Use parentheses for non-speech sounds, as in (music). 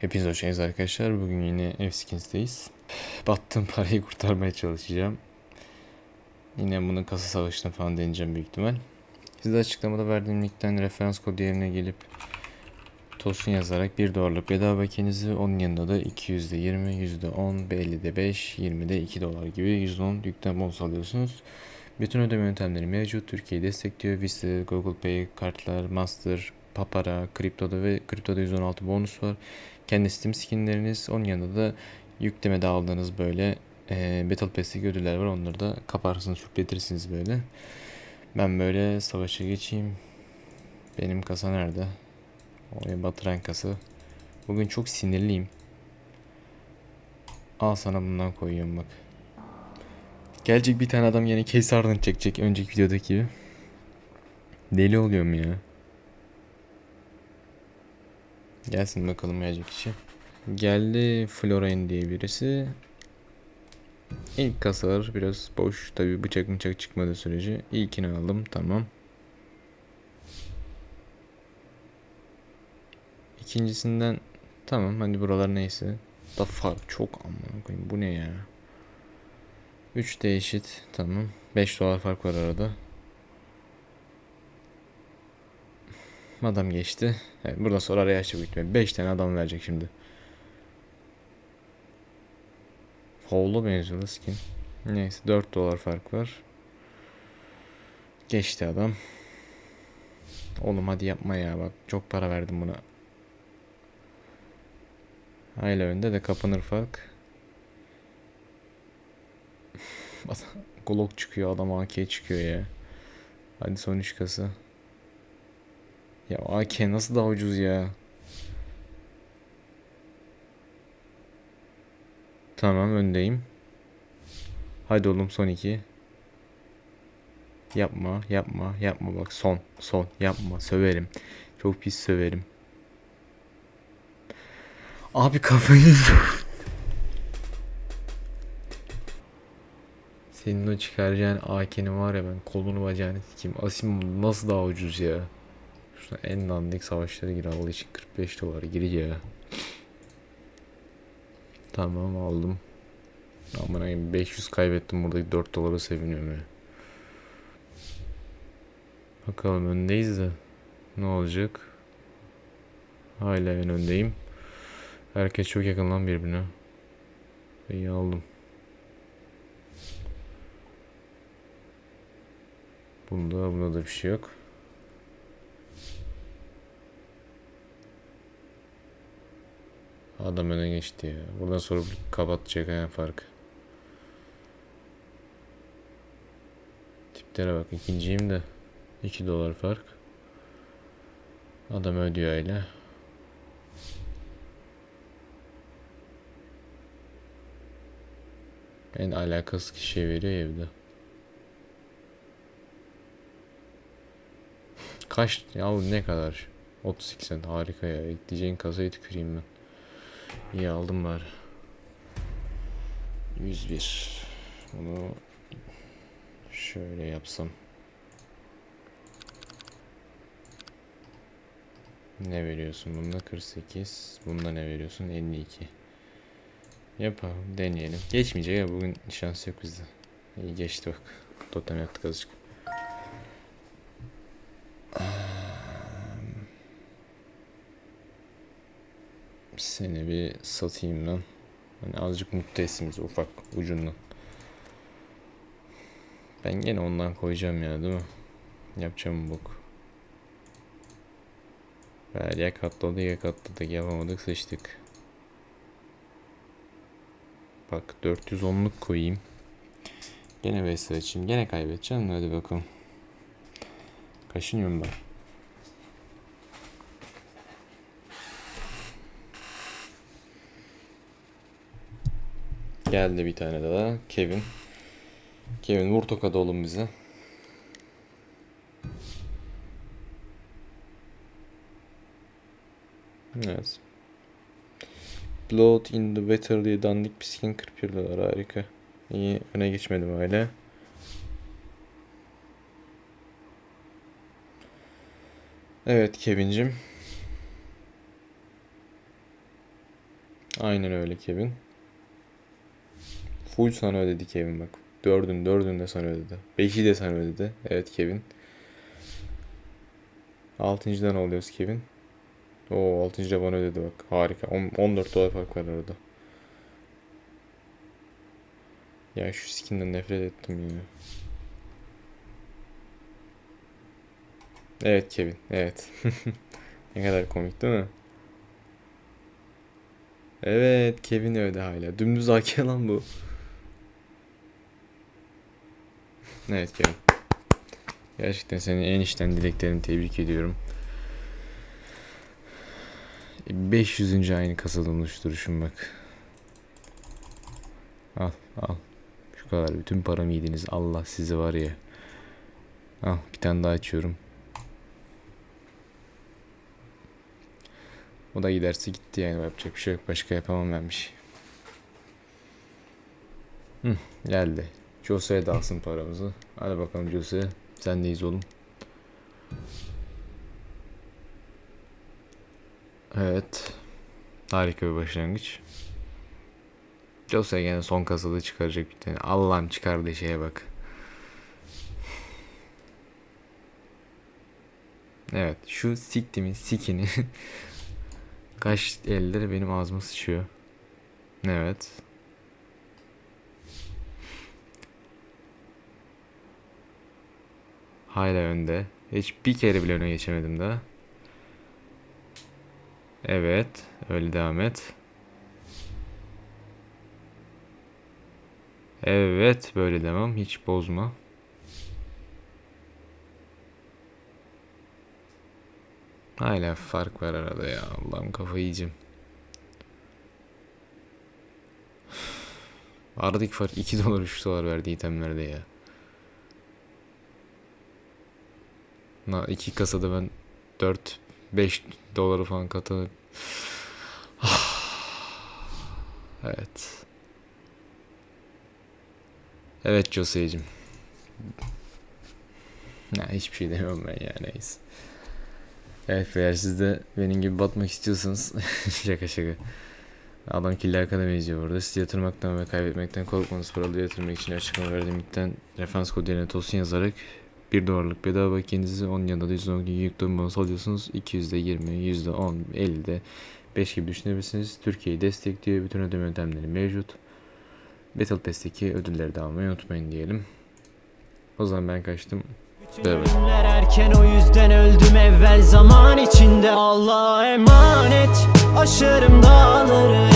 Hepiniz hoş geldiniz arkadaşlar. Bugün yine F-Skins'teyiz. Battığım parayı kurtarmaya çalışacağım. Yine bunun kasa savaşını falan deneyeceğim büyük ihtimal. Size açıklamada verdiğim linkten referans kodu yerine gelip Tosun yazarak 1 dolarlık bedava bakiyenizi onun yanında da 200'de 20, %10, 50'de 5, 20'de 2 dolar gibi %10 yükten bonus alıyorsunuz. Bütün ödeme yöntemleri mevcut. Türkiye'yi destekliyor. Visa, Google Pay, kartlar, Master, Papara, Kripto'da ve Kripto'da 116 bonus var. Kendi Steam skinleriniz. Onun yanında da yüklemede aldığınız böyle e, Battle Pass'teki ödüller var. Onları da kaparsınız, yükletirsiniz böyle. Ben böyle savaşa geçeyim. Benim kasa nerede? Oraya batıran kasa. Bugün çok sinirliyim. Al sana bundan koyuyorum bak. Gelecek bir tane adam yine case ardını çekecek önceki videodaki gibi. Deli oluyorum ya. Gelsin bakalım gelecek kişi. Geldi Florain diye birisi. İlk kasalar biraz boş. Tabi bıçak bıçak çıkmadığı sürece. İlkini aldım tamam. İkincisinden tamam hadi buralar neyse. Da fark çok amına koyayım bu ne ya. 3 de eşit tamam. 5 dolar fark var arada. Adam geçti. Evet, buradan sonra araya açacak ihtimalle. 5 tane adam verecek şimdi. Howl'a benziyor skin. Neyse 4 dolar fark var. Geçti adam. Oğlum hadi yapma ya bak çok para verdim buna. Hala önde de kapanır fark. (laughs) Glock çıkıyor adam AK çıkıyor ya. Hadi son 3 kasa. Ya AK nasıl daha ucuz ya? Tamam öndeyim. Hadi oğlum son iki. Yapma, yapma, yapma bak son, son, yapma, söverim. Çok pis söverim. Abi kafayı Senin o çıkaracağın AK'nin var ya ben kolunu bacağını sikeyim. Asim nasıl daha ucuz ya? Şuna en dandik savaşlara gir Allah için 45 dolar gir. Tamam aldım. Aman ayım 500 kaybettim buradaki 4 dolara seviniyorum ya. Bakalım öndeyiz de ne olacak? Hala en öndeyim. Herkes çok yakın lan birbirine. İyi aldım. Bunda bunda da bir şey yok. Adam öne geçti ya. Buradan sonra kapatacak yani fark. Tiplere bak ikinciyim de 2 dolar fark. Adam ödüyor öyle. En alakasız kişiye veriyor evde. Kaç ya ne kadar? 32 sent harika ya. Ekleyeceğin kasayı tüküreyim ben. İyi aldım bari. 101. Bunu şöyle yapsam. Ne veriyorsun bunda? 48. Bunda ne veriyorsun? 52. Yapalım, deneyelim. Geçmeyecek ya bugün şans yok bizde. İyi geçti bak. Totem yaptık azıcık. Seni bir satayım lan. Hani azıcık mutlu ufak ucundan. Ben gene ondan koyacağım ya değil mi? Yapacağım bok. Ver ya katladı ya katladık yapamadık sıçtık. Bak 410'luk koyayım. Gene Vs açayım. Gene kaybedeceğim. Hadi bakalım. Kaşınıyorum ben. Geldi bir tane daha. Kevin. Kevin vur tokadı oğlum bize. Evet. Blood in the Water diye dandik bir skin 41 dolar harika. İyi öne geçmedim öyle. Evet Kevin'cim. Aynen öyle Kevin. Full sana ödedi Kevin bak. Dördün, dördün de sana ödedi. Beşi de sana ödedi. Evet Kevin. Altıncıdan alıyoruz Kevin. Oo altıncı bana ödedi bak. Harika. On- 14 dolar fark var arada. Ya şu skinden nefret ettim ya. Evet Kevin. Evet. (laughs) ne kadar komik değil mi? Evet Kevin öyle hala. Dümdüz AK lan bu. Evet Kevin. Gerçekten senin en içten dileklerini tebrik ediyorum. 500. aynı kasada oluşturuşum bak. Al al. Şu kadar bütün paramı yediniz. Allah sizi var ya. Al bir tane daha açıyorum. O da giderse gitti yani yapacak bir şey yok. Başka yapamam ben bir şey. Hı, geldi. Jose'ye de alsın paramızı. Hadi bakalım Jose. Sendeyiz oğlum. Evet. Harika bir başlangıç. Jose gene son kasada çıkaracak bir tane. Allah'ım çıkardığı şeye bak. Evet şu siktimin sikini (laughs) Kaç elleri benim ağzıma sıçıyor. Evet. Hala önde. Hiç bir kere bile öne geçemedim daha. Evet. Öyle devam et. Evet. Böyle devam. Hiç bozma. Hala fark var arada ya. Allah'ım kafayı yiyeceğim. Aradaki fark 2 dolar 3 dolar verdi itemlerde ya. Na, iki kasada ben 4 5 doları falan katı. (sighs) evet. Evet Jose'cim. Ne hiçbir şey demiyorum ben ya neyse. Evet eğer siz de benim gibi batmak istiyorsanız (laughs) şaka şaka. Adam Killer Akademi izliyor burada. Siz yatırmaktan ve kaybetmekten korkmanız paralı yatırmak için açıklama verdiğim linkten referans kodu yerine tosun yazarak 1 dolarlık bedava kendinizi 10 yanında da 100 dolarlık yüklü bonus alıyorsunuz. 200'de 20, %10, 50'de 5 gibi düşünebilirsiniz. Türkiye'yi destekliyor. Bütün ödeme yöntemleri mevcut. Battle Pass'teki ödülleri de almayı unutmayın diyelim. O zaman ben kaçtım. Evet. Erken o yüzden öldüm evvel zaman içinde Allah'a emanet Aşarım dağları